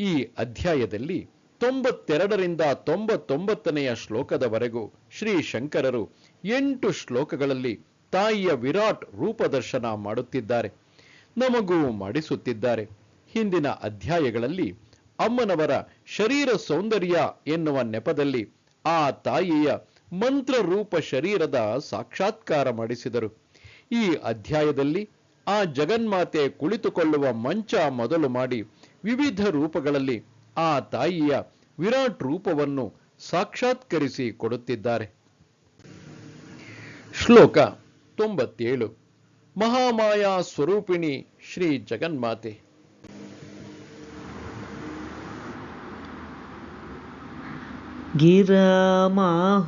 ಈ ಅಧ್ಯಾಯದಲ್ಲಿ ತೊಂಬತ್ತೆರಡರಿಂದ ತೊಂಬತ್ತೊಂಬತ್ತನೆಯ ಶ್ಲೋಕದವರೆಗೂ ಶ್ರೀ ಶಂಕರರು ಎಂಟು ಶ್ಲೋಕಗಳಲ್ಲಿ ತಾಯಿಯ ವಿರಾಟ್ ರೂಪದರ್ಶನ ಮಾಡುತ್ತಿದ್ದಾರೆ, ನಮಗೂ ಮಾಡಿಸುತ್ತಿದ್ದಾರೆ. ಹಿಂದಿನ ಅಧ್ಯಾಯಗಳಲ್ಲಿ ಅಮ್ಮನವರ ಶರೀರ ಸೌಂದರ್ಯ ಎನ್ನುವ ನೆಪದಲ್ಲಿ ಆ ತಾಯಿಯ ಮಂತ್ರ ರೂಪ ಶರೀರದ ಸಾಕ್ಷಾತ್ಕಾರ ಮಾಡಿಸಿದರು. ಈ ಅಧ್ಯಾಯದಲ್ಲಿ ಆ ಜಗನ್ಮಾತೆ ಕುಳಿತುಕೊಳ್ಳುವ ಮಂಚ ಮೊದಲು ಮಾಡಿ ವಿವಿಧ ರೂಪಗಳಲ್ಲಿ ಆ ತಾಯಿಯ ವಿರಾಟ್ ರೂಪವನ್ನು ಸಾಕ್ಷಾತ್ಕರಿಸಿ ಕೊಡುತ್ತಿದ್ದಾರೆ ಶ್ಲೋಕ ತೊಂಬತ್ತೇಳು ಮಹಾಮಾಯಾ ಸ್ವರೂಪಿಣಿ ಶ್ರೀ ಜಗನ್ಮಾತೆ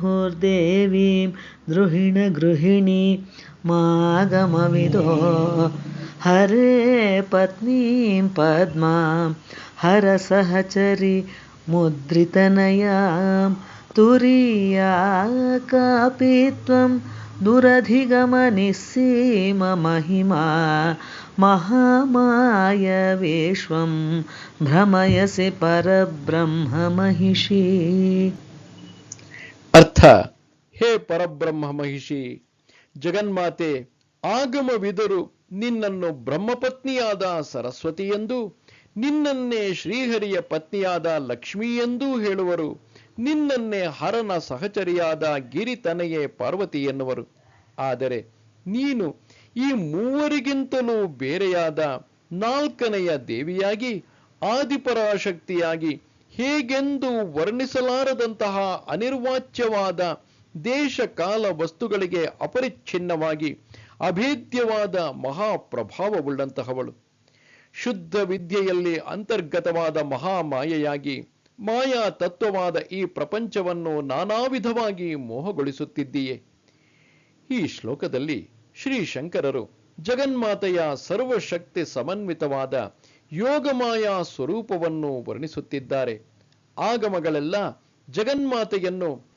गिरामाहुर्देवीं द्रुहिणगृहिणी मागमविदो हरे पत्नीं पद्मां हरसहचरी मुद्रितनयां तुरीया कापि त्वं दुरधिगमनिस्सीममहिमा महामायवेश्वं भ्रमयसि परब्रह्ममहिषी ಅರ್ಥ ಹೇ ಪರಬ್ರಹ್ಮ ಮಹಿಷಿ ಜಗನ್ಮಾತೆ ಆಗಮವಿದರು ನಿನ್ನನ್ನು ಬ್ರಹ್ಮಪತ್ನಿಯಾದ ಎಂದು, ನಿನ್ನನ್ನೇ ಶ್ರೀಹರಿಯ ಪತ್ನಿಯಾದ ಲಕ್ಷ್ಮಿ ಎಂದೂ ಹೇಳುವರು. ನಿನ್ನನ್ನೇ ಹರನ ಸಹಚರಿಯಾದ ಗಿರಿತನೆಯೇ ಪಾರ್ವತಿ ಎನ್ನುವರು. ಆದರೆ ನೀನು ಈ ಮೂವರಿಗಿಂತಲೂ ಬೇರೆಯಾದ ನಾಲ್ಕನೆಯ ದೇವಿಯಾಗಿ, ಆದಿಪರಾಶಕ್ತಿಯಾಗಿ, ಹೇಗೆಂದು ವರ್ಣಿಸಲಾರದಂತಹ ಅನಿರ್ವಾಚ್ಯವಾದ ದೇಶ ಕಾಲ ವಸ್ತುಗಳಿಗೆ ಅಪರಿಚ್ಛಿನ್ನವಾಗಿ ಅಭೇದ್ಯವಾದ ಮಹಾಪ್ರಭಾವವುಳ್ಳಂತಹವಳು. ಶುದ್ಧ ವಿದ್ಯೆಯಲ್ಲಿ ಅಂತರ್ಗತವಾದ ಮಹಾಮಾಯೆಯಾಗಿ ಮಾಯಾ ತತ್ವವಾದ ಈ ಪ್ರಪಂಚವನ್ನು ನಾನಾ ವಿಧವಾಗಿ ಮೋಹಗೊಳಿಸುತ್ತಿದ್ದೀಯೆ. ಈ ಶ್ಲೋಕದಲ್ಲಿ ಶ್ರೀ ಶಂಕರರು ಜಗನ್ಮಾತೆಯ ಸರ್ವಶಕ್ತಿ ಸಮನ್ವಿತವಾದ ಯೋಗಮಾಯಾ ಸ್ವರೂಪವನ್ನು ವರ್ಣಿಸುತ್ತಿದ್ದಾರೆ. ಆಗಮಗಳೆಲ್ಲ ಜಗನ್ಮಾತೆಯನ್ನು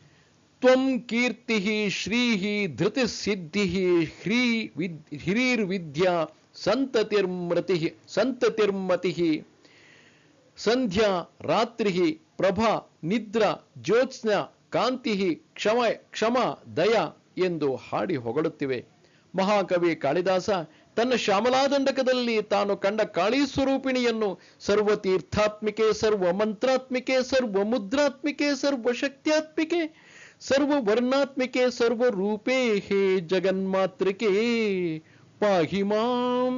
ತ್ವಂ ಕೀರ್ತಿ ಶ್ರೀಹಿ ಧೃತಿ ಸಿದ್ಧಿ ಹ್ರೀ ವಿದ್, ಹಿರೀರ್ವಿದ್ಯಾ ಸಂತತಿರ್ಮೃತಿ ಸಂತತಿರ್ಮತಿ ಸಂಧ್ಯಾ ರಾತ್ರಿ ಪ್ರಭಾ ನಿದ್ರಾ ಜ್ಯೋತ್ಸ್ನ ಕಾಂತಿ ಕ್ಷಮ ಕ್ಷಮ ದಯ ಎಂದು ಹಾಡಿ ಹೊಗಳುತ್ತಿವೆ. ಮಹಾಕವಿ ಕಾಳಿದಾಸ ತನ್ನ ಶ್ಯಾಮಲಾದಂಡಕದಲ್ಲಿ ತಾನು ಕಂಡ ಕಾಳಿ ಸ್ವರೂಪಿಣಿಯನ್ನು ಸರ್ವತೀರ್ಥಾತ್ಮಿಕೆ ಸರ್ವ ಮಂತ್ರಾತ್ಮಿಕೆ ಸರ್ವ ಮುದ್ರಾತ್ಮಿಕೆ ಸರ್ವ ಶಕ್ತ್ಯಾತ್ಮಿಕೆ ಸರ್ವ ವರ್ಣಾತ್ಮಿಕೆ ಸರ್ವ ರೂಪೇ ಹೇ ಜಗನ್ಮಾತೃಕೆ ಪಾಹಿ ಮಾಂ.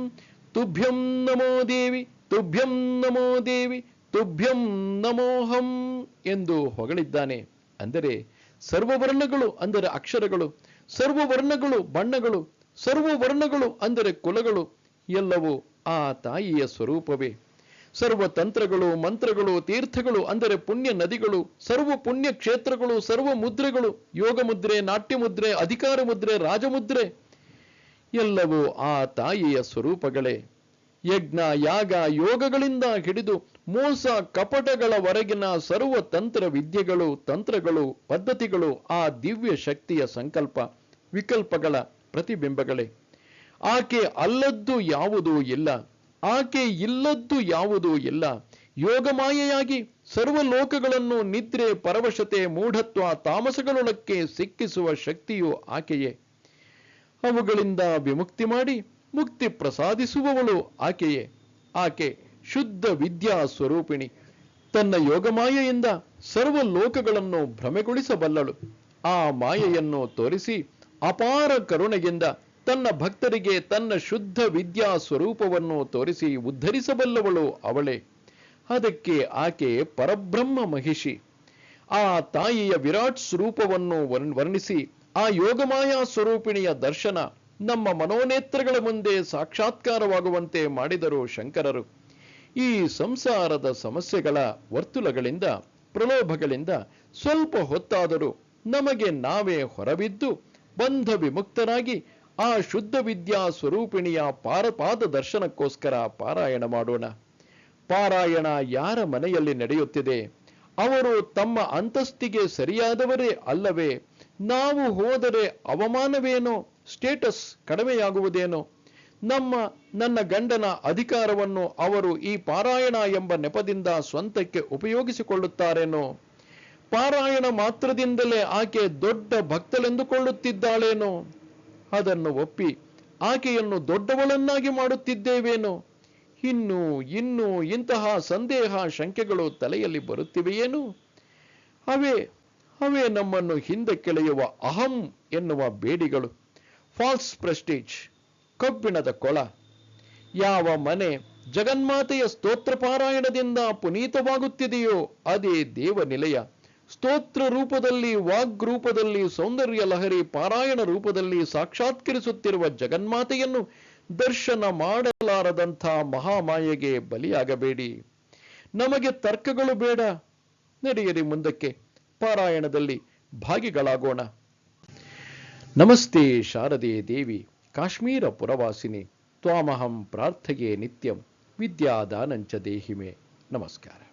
ತುಭ್ಯಂ ನಮೋ ದೇವಿ, ತುಭ್ಯಂ ನಮೋ ದೇವಿ, ತುಭ್ಯಂ ನಮೋಹಂ ಎಂದು ಹೊಗಳಿದ್ದಾನೆ. ಅಂದರೆ ಸರ್ವವರ್ಣಗಳು ಅಂದರೆ ಅಕ್ಷರಗಳು, ಸರ್ವವರ್ಣಗಳು ಬಣ್ಣಗಳು ಸರ್ವ ವರ್ಣಗಳು ಅಂದರೆ ಕುಲಗಳು, ಎಲ್ಲವೂ ಆ ತಾಯಿಯ ಸ್ವರೂಪವೇ. ಸರ್ವ ತಂತ್ರಗಳು ಮಂತ್ರಗಳು, ತೀರ್ಥಗಳು, ಅಂದರೆ ಪುಣ್ಯ ನದಿಗಳು, ಸರ್ವ ಪುಣ್ಯ ಕ್ಷೇತ್ರಗಳು, ಸರ್ವ ಮುದ್ರೆಗಳು, ಯೋಗ ಮುದ್ರೆ, ನಾಟ್ಯ ಮುದ್ರೆ, ಅಧಿಕಾರ ಮುದ್ರೆ ರಾಜಮುದ್ರೆ ಎಲ್ಲವೂ ಆ ತಾಯಿಯ ಸ್ವರೂಪಗಳೇ. ಯಜ್ಞ, ಯಾಗ, ಯೋಗಗಳಿಂದ ಹಿಡಿದು ಮೋಸ ಕಪಟಗಳವರೆಗಿನ ಸರ್ವ ತಂತ್ರ ವಿದ್ಯೆಗಳು, ತಂತ್ರಗಳು, ಪದ್ಧತಿಗಳು ಆ ದಿವ್ಯ ಶಕ್ತಿಯ ಸಂಕಲ್ಪ, ವಿಕಲ್ಪಗಳ ಪ್ರತಿಬಿಂಬಗಳೇ. ಆಕೆ ಅಲ್ಲದ್ದು ಯಾವುದೂ ಇಲ್ಲ. ಆಕೆ ಇಲ್ಲದ್ದು ಯಾವುದೂ ಇಲ್ಲ. ಯೋಗಮಾಯೆಯಾಗಿ ಸರ್ವ ಲೋಕಗಳನ್ನು ನಿದ್ರೆ, ಪರವಶತೆ, ಮೂಢತ್ವ, ತಾಮಸಗಳೊಳಕ್ಕೆ ಸಿಕ್ಕಿಸುವ ಶಕ್ತಿಯು ಆಕೆಯೇ. ಅವುಗಳಿಂದ ವಿಮುಕ್ತಿ ಮಾಡಿ, ಮುಕ್ತಿ ಪ್ರಸಾದಿಸುವವಳು ಆಕೆಯೇ. ಆಕೆ ಶುದ್ಧ ವಿದ್ಯಾ ಸ್ವರೂಪಿಣಿ. ತನ್ನ ಯೋಗಮಾಯೆಯಿಂದ ಸರ್ವ ಲೋಕಗಳನ್ನು ಭ್ರಮೆಗೊಳಿಸಬಲ್ಲಳು. ಆ ಮಾಯೆಯನ್ನು ತೋರಿಸಿ ಅಪಾರ ಕರುಣೆಯಿಂದ ತನ್ನ ಭಕ್ತರಿಗೆ ತನ್ನ ಶುದ್ಧ ವಿದ್ಯಾ ಸ್ವರೂಪವನ್ನು ತೋರಿಸಿ ಉದ್ಧರಿಸಬಲ್ಲವಳು ಅವಳೇ. ಅದಕ್ಕೆ ಆಕೆ ಪರಬ್ರಹ್ಮ ಮಹಿಷಿ. ಆ ತಾಯಿಯ ವಿರಾಟ್ ಸ್ವರೂಪವನ್ನು ವರ್ಣಿಸಿ, ಆ ಯೋಗಮಾಯಾ ಸ್ವರೂಪಿಣಿಯ ದರ್ಶನ ನಮ್ಮ ಮನೋನೇತ್ರಗಳ ಮುಂದೆ ಸಾಕ್ಷಾತ್ಕಾರವಾಗುವಂತೆ ಮಾಡಿದರು ಶಂಕರರು. ಈ ಸಂಸಾರದ ಸಮಸ್ಯೆಗಳ ವರ್ತುಲಗಳಿಂದ, ಪ್ರಲೋಭಗಳಿಂದ ಸ್ವಲ್ಪ ಹೊತ್ತಾದರೂ ನಮಗೆ ನಾವೇ ಹೊರಬಿದ್ದು ಬಂಧ ವಿಮುಕ್ತರಾಗಿ ಆ ಶುದ್ಧ ವಿದ್ಯಾ ಸ್ವರೂಪಿಣಿಯ ಪಾರಪಾದ ದರ್ಶನಕ್ಕೋಸ್ಕರ ಪಾರಾಯಣ ಮಾಡೋಣ. ಪಾರಾಯಣ ಯಾರ ಮನೆಯಲ್ಲಿ ನಡೆಯುತ್ತಿದೆ? ಅವರು ತಮ್ಮ ಅಂತಸ್ತಿಗೆ ಸರಿಯಾದವರೇ ಅಲ್ಲವೇ? ನಾವು ಹೋದರೆ ಅವಮಾನವೇನೋ? ಸ್ಟೇಟಸ್ ಕಡಿಮೆಯಾಗುವುದೇನೋ? ನಮ್ಮ, ನನ್ನ ಗಂಡನ ಅಧಿಕಾರವನ್ನು ಅವರು ಈ ಪಾರಾಯಣ ಎಂಬ ನೆಪದಿಂದ ಸ್ವಂತಕ್ಕೆ ಉಪಯೋಗಿಸಿಕೊಳ್ಳುತ್ತಾರೇನೋ? ಪಾರಾಯಣ ಮಾತ್ರದಿಂದಲೇ ಆಕೆ ದೊಡ್ಡ ಭಕ್ತಲೆಂದುಕೊಳ್ಳುತ್ತಿದ್ದಾಳೇನೋ? ಅದನ್ನು ಒಪ್ಪಿ ಆಕೆಯನ್ನು ದೊಡ್ಡವಳನ್ನಾಗಿ ಮಾಡುತ್ತಿದ್ದೇವೇನೋ? ಇನ್ನು ಇನ್ನು ಇಂತಹ ಸಂದೇಹ ಶಂಕೆಗಳು ತಲೆಯಲ್ಲಿ ಬರುತ್ತಿವೆಯೇನು? ಅವೇ ಅವೇ ನಮ್ಮನ್ನು ಹಿಂದೆ ಕೆಳೆಯುವ ಅಹಂ ಎನ್ನುವ ಬೇಡಿಗಳು ಫಾಲ್ಸ್ ಪ್ರೆಸ್ಟೀಜ್ ಕಬ್ಬಿಣದ ಕೊಳ. ಯಾವ ಮನೆ ಜಗನ್ಮಾತೆಯ ಸ್ತೋತ್ರ ಪಾರಾಯಣದಿಂದ ಪುನೀತವಾಗುತ್ತಿದೆಯೋ ಅದೇ ದೇವ ನಿಲಯ ಸ್ತೋತ್ರ ರೂಪದಲ್ಲಿ ವಾಗ್ ರೂಪದಲ್ಲಿ ಸೌಂದರ್ಯ ಲಹರಿ, ಪಾರಾಯಣ ರೂಪದಲ್ಲಿ ಸಾಕ್ಷಾತ್ಕರಿಸುತ್ತಿರುವ ಜಗನ್ಮಾತೆಯನ್ನು ದರ್ಶನ ಮಾಡಲಾರದಂಥ ಮಹಾಮಾಯೆಗೆ ಬಲಿಯಾಗಬೇಡಿ. ನಮಗೆ ತರ್ಕಗಳು ಬೇಡ. ನಡೆಯಿರಿ ಮುಂದಕ್ಕೆ. ಪಾರಾಯಣದಲ್ಲಿ ಭಾಗಿಗಳಾಗೋಣ. ನಮಸ್ತೆ ಶಾರದೆ ದೇವಿ, ಕಾಶ್ಮೀರ ಪುರವಾಸಿನಿ. ತ್ವಾಮಹಂ ಪ್ರಾರ್ಥೆಯೇ ನಿತ್ಯಂ. ವಿದ್ಯಾದಾನಂಚ ದೇಹಿಮೆ. ನಮಸ್ಕಾರ.